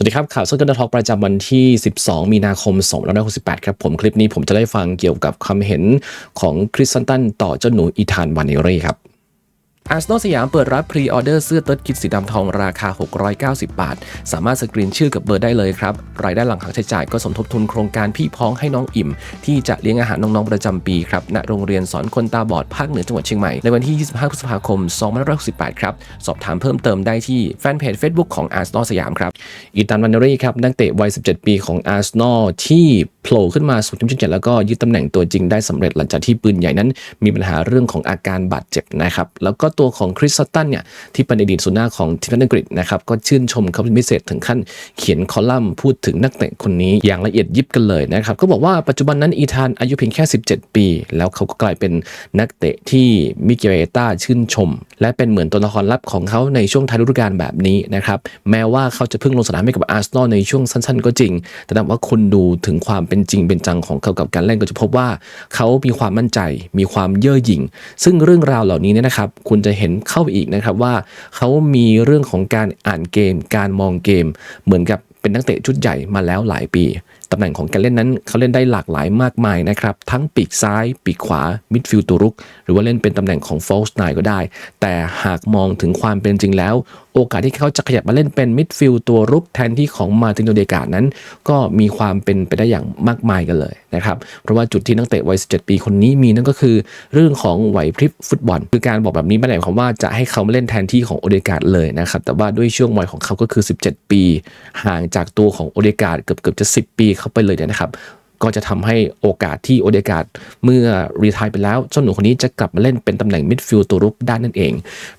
สวัสดีครับ ข่าวสดกันทอกประจำวันที่ 12 มีนาคม 2568 ครับ ผมคลิปนี้ผมจะได้ฟังเกี่ยวกับความเห็นของคริสตันตันต่อเจ้าหนูอีธานวานเนเร่ครับ อาร์เซนอลสยามเปิดรับพรีออเดอร์เสื้อเติร์ดคิดสีดำทองราคา 690 บาท สามารถสกรีนชื่อกับเบอร์ได้เลยครับ รายได้หลังหักใช้จ่ายก็สมทบทุนโครงการพี่พ้องให้น้องอิ่ม ที่จะเลี้ยงอาหารน้องๆประจำปีครับณโรงเรียนสอนคนตาบอดภาคเหนือจังหวัดเชียงใหม่ ในวันที่ 25 พฤษภาคม 2568 ครับ สอบถามเพิ่มเติมได้ที่แฟนเพจ Facebook ของอาร์เซนอลสยามครับอีตานวันเนอรี่ครับนักเตะวัย 17 ปีของอาร์เซนอลที่โผล่ขึ้นมาสู่ทีมชุดใหญ่แล้วก็ยึดตำแหน่งตัวจริงได้สำเร็จหลังจากที่ปืนใหญ่นั้น มีปัญหาเรื่องของอาการบาดเจ็บนะครับแล้วก็ตัวของคริสตันเนี่ยที่เป็นอดีตสุนหน้าของทีมชาติอังกฤษนะครับก็ชื่นชมเขาเป็นพิเศษถึงขั้นเขียนคอลัมน์พูดถึงนักเตะคนนี้อย่างละเอียดยิบกันเลยนะครับก็บอกว่าปัจจุบันนั้นอีธานอายุเพียงแค่ 17 ปี แล้วเขาก็กลายเป็นนักเตะที่มิเกลเอต้าชื่นชม และเป็นเหมือนตัวละครลับของเขาในช่วงท้ายฤดูกาลแบบนี้นะครับแม้ว่าเขาจะเพิ่งลงสนามให้กับอาร์เซนอลในช่วงสั้นๆ ก็จริง แต่ถ้าว่าคุณดูถึงความเป็นจริงเป็นจังของเขากับการเล่นก็จะพบว่า เขามีความมั่นใจมีความเย่อหยิ่ง ซึ่งเรื่องราวเหล่านี้เนี่ยนะครับคุณจะเห็นเข้าไปอีกนะครับว่าเขามีเรื่องของการอ่านเกม การมองเกม เหมือนกับเป็นนักเตะชุดใหญ่มาแล้วหลายปีตำแหน่งของการเล่นนั้นเขาเล่นได้หลากหลายมากมายนะครับ ทั้งปีกซ้าย ปีกขวา มิดฟิลด์ตัวรุก หรือว่าเล่นเป็นตำแหน่งของ false nine ก็ได้ แต่หากมองถึงความเป็นจริงแล้วโอกาสที่เขาจะขยับมาเล่นเป็นมิดฟิลด์ตัวรุกแทนที่ของมาตินโดเดกานั้น ก็มีความเป็นไปได้อย่างมากมายกันเลยนะครับ เพราะว่าจุดที่นักเตะวัย 17 ปีคนนี้มีนั่นก็คือ เรื่องของไหวพริบฟุตบอล คือการบอกแบบนี้ไม่ได้หมายความว่าจะให้เขามาเล่นแทนที่ของโอเดกาดเลยนะครับ แต่ว่าด้วยช่วงวัยของเขาก็คือ 17 ปี ห่างจากตัวของโอเดกาดเกือบเกือบจะ 10 ปีเข้าไปเลยเนี่ยนะครับ ก็จะทำให้โอกาสที่โอเดกาดเมื่อรีทายไปแล้วเจ้าหนุ่มคนนี้จะกลับมาเล่นเป็นตำแหน่งมิดฟิลด์ตัวรุกได้นั่นเอง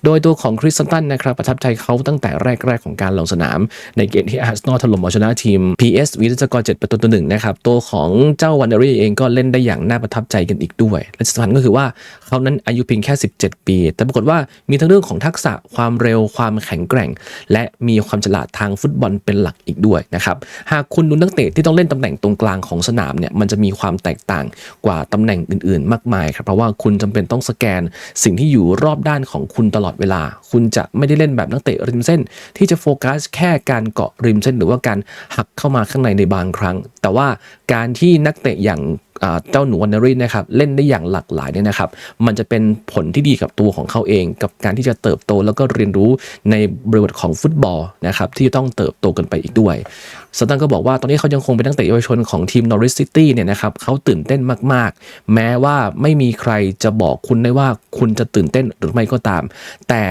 โดยตัวของคริสตันนะครับประทับใจเขาตั้งแต่แรก ๆ ของการลงสนาม ในเกมที่อาร์เซนอลถล่มเอาชนะทีม PS วีรสกอร์7ประตูต่อหนึ่งนะครับตัวของเจ้าวันเดอรี่เองก็เล่นได้อย่างน่าประทับใจกันอีกด้วย และสำคัญก็คือว่าเขานั้นอายุเพียงแค่ 17 ปี แต่ปรากฏว่ามีทั้งเรื่องของทักษะความเร็วความแข็งแกร่ง และมีความฉลาดทางฟุตบอลเป็นหลักอีกด้วยนะครับหากคุณดูนักเตะที่ต้องเล่นตำแหน่งตรงกลางของสนามเนี่ยมันจะมีความแตกต่างกว่าตำแหน่งอื่นๆ มากมายครับเพราะว่าคุณจำเป็นต้องสแกน สิ่งที่อยู่รอบด้านของคุณตลอดเวลา คุณจะไม่ได้เล่นแบบนักเตะริมเส้น ที่จะโฟกัสแค่การเกาะริมเส้น หรือว่าการหักเข้ามาข้างในในบางครั้ง แต่ว่าการที่นักเตะอย่าง เจ้าหนูวันเนอรี่นะครับเล่นได้อย่างหลากหลายเนี่ยนะครับ มันจะเป็นผลที่ดีกับตัวของเขาเอง กับการที่จะเติบโตแล้วก็เรียนรู้ในบริบทของฟุตบอลนะครับที่ต้องเติบโตกันไปอีกด้วยสตันก็บอกว่าตอนนี้เขายังคงเป็นนักเตะเยาวชนของทีมนอริสซิตี้เนี่ยนะครับเขาตื่นเต้นมากๆ แม้ว่าไม่มีใครจะบอกคุณได้ว่าคุณจะตื่นเต้นหรือไม่ก็ตาม แต่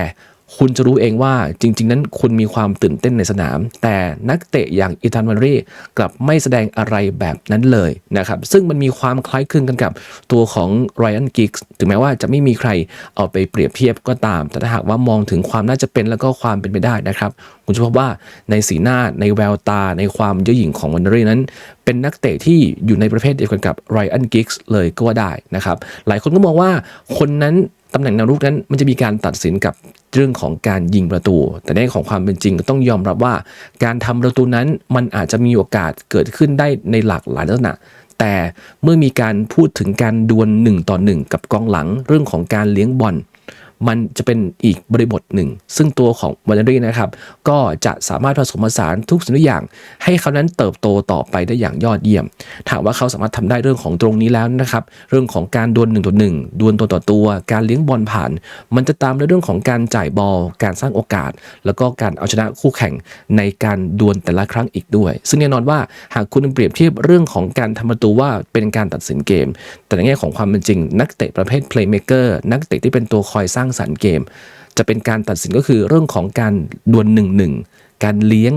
คุณจะรู้เองว่าจริง ๆ นั้นคุณมีความตื่นเต้นในสนาม แต่นักเตะอย่างอีธานวันรีกลับไม่แสดงอะไรแบบนั้นเลยนะครับ ซึ่งมันมีความคล้ายคลึงกันกับตัวของไรอันกิกส์ถึงแม้ว่าจะไม่มีใครเอาไปเปรียบเทียบก็ตาม แต่ถ้าหากว่ามองถึงความน่าจะเป็นแล้วก็ความเป็นไปได้นะครับ คุณจะพบว่าในสีหน้าในแววตาในความเย่อหยิ่งของวันรีนั้น เป็นนักเตะที่อยู่ในประเภทเดียวกันกับไรอันกิกส์เลยก็ว่าได้นะครับ หลายคนก็มองว่าคนนั้น ตำแหน่งแนวรุกนั้นมันจะมีการตัดสินกับเรื่องของการยิงประตู แต่ในของความเป็นจริงต้องยอมรับว่า การทำประตูนั้นมันอาจจะมีโอกาสเกิดขึ้นได้ในหลากหลายลักษณะ แต่เมื่อมีการพูดถึงการดวลหนึ่งต่อหนึ่งกับกองหลัง เรื่องของการเลี้ยงบอล มันจะเป็นอีกบริบทหนึ่ง ซึ่งตัวของวันเดอรี่นะครับ ก็จะสามารถผสมผสานทุกสิ่งทุกอย่าง ให้เขานั้นเติบโตต่อไปได้อย่างยอดเยี่ยม ถามว่าเขาสามารถทำได้เรื่องของตรงนี้แล้วนะครับ เรื่องของการดวลหนึ่งต่อหนึ่งดวลตัวต่อตัว การเลี้ยงบอลผ่าน มันจะตามในเรื่องของการจ่ายบอล การสร้างโอกาส แล้วก็การเอาชนะคู่แข่งในการดวลแต่ละครั้งอีกด้วย ซึ่งแน่นอนว่าหากคุณเปรียบเทียบเรื่องของการทำประตูว่าเป็นการตัดสินเกม แต่ในแง่ของความเป็นจริง นักเตะประเภท playmaker นักเตะที่เป็นตัวคอยสร้างสรรค์เกม จะเป็นการตัดสินก็คือเรื่องของการดวลหนึ่งหนึ่งการเลี้ยง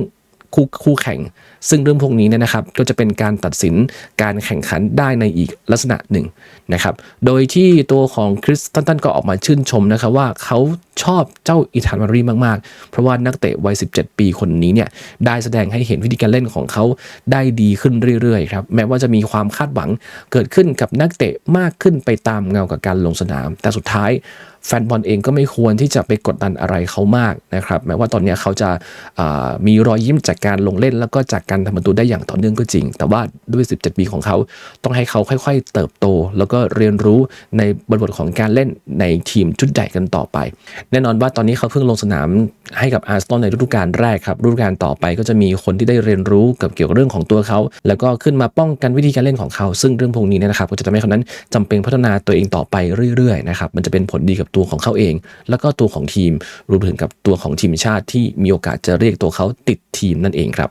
คู่คู่แข่ง ซึ่งเรื่องพวกนี้เนี่ยนะครับก็จะเป็นการตัดสินการแข่งขันได้ในอีกลักษณะหนึ่งนะครับโดยที่ตัวของคริสตันตันก็ออกมาชื่นชมนะครับว่าเขาชอบเจ้าอีธานมารีมาก ๆ เพราะว่านักเตะวัย 17 ปีคนนี้เนี่ยได้แสดงให้เห็นวิธีการเล่นของเขาได้ดีขึ้นเรื่อย ๆ ครับ แม้ว่าจะมีความคาดหวังเกิดขึ้นกับนักเตะมากขึ้นไปตามเงากับการลงสนาม แต่สุดท้าย แฟนบอลเองก็ไม่ควรที่จะไปกดดันอะไรเขามากนะครับแม้ว่าตอนนี้เขาจะามีรอยยิ้มจากการลงเล่น แล้วก็จากการทำประตูได้อย่างต่อเนื่องก็จริง แต่ว่าด้วย 17 ปีของเขาต้องให้เขาค่อย ๆ เติบโต แล้วก็เรียนรู้ในบริบทของการเล่นในทีมชุดใหญ่กันต่อไป แน่นอนว่าตอนนี้เขาเพิ่งลงสนามให้กับอาร์เซนอลในฤดูกาลแรกครับฤดูกาลต่อไปก็จะมีคนที่ได้เรียนรู้กับเกี่ยวกับเรื่องของตัวเขา แล้วก็ขึ้นมาป้องกันวิธีการเล่นของเขา ซึ่งเรื่องพวกนี้นะครับก็จะทำให้เขานั้นจำเป็นพัฒนาตัวเองต่อไปเรื่อยๆนะครับมันจะเป็นผลดีกับตัวของเขาเอง แล้วก็ตัวของทีมรวมถึงกับตัวของทีมชาติที่มีโอกาสจะเรียกตัวเขาติดทีมนั่นเองครับ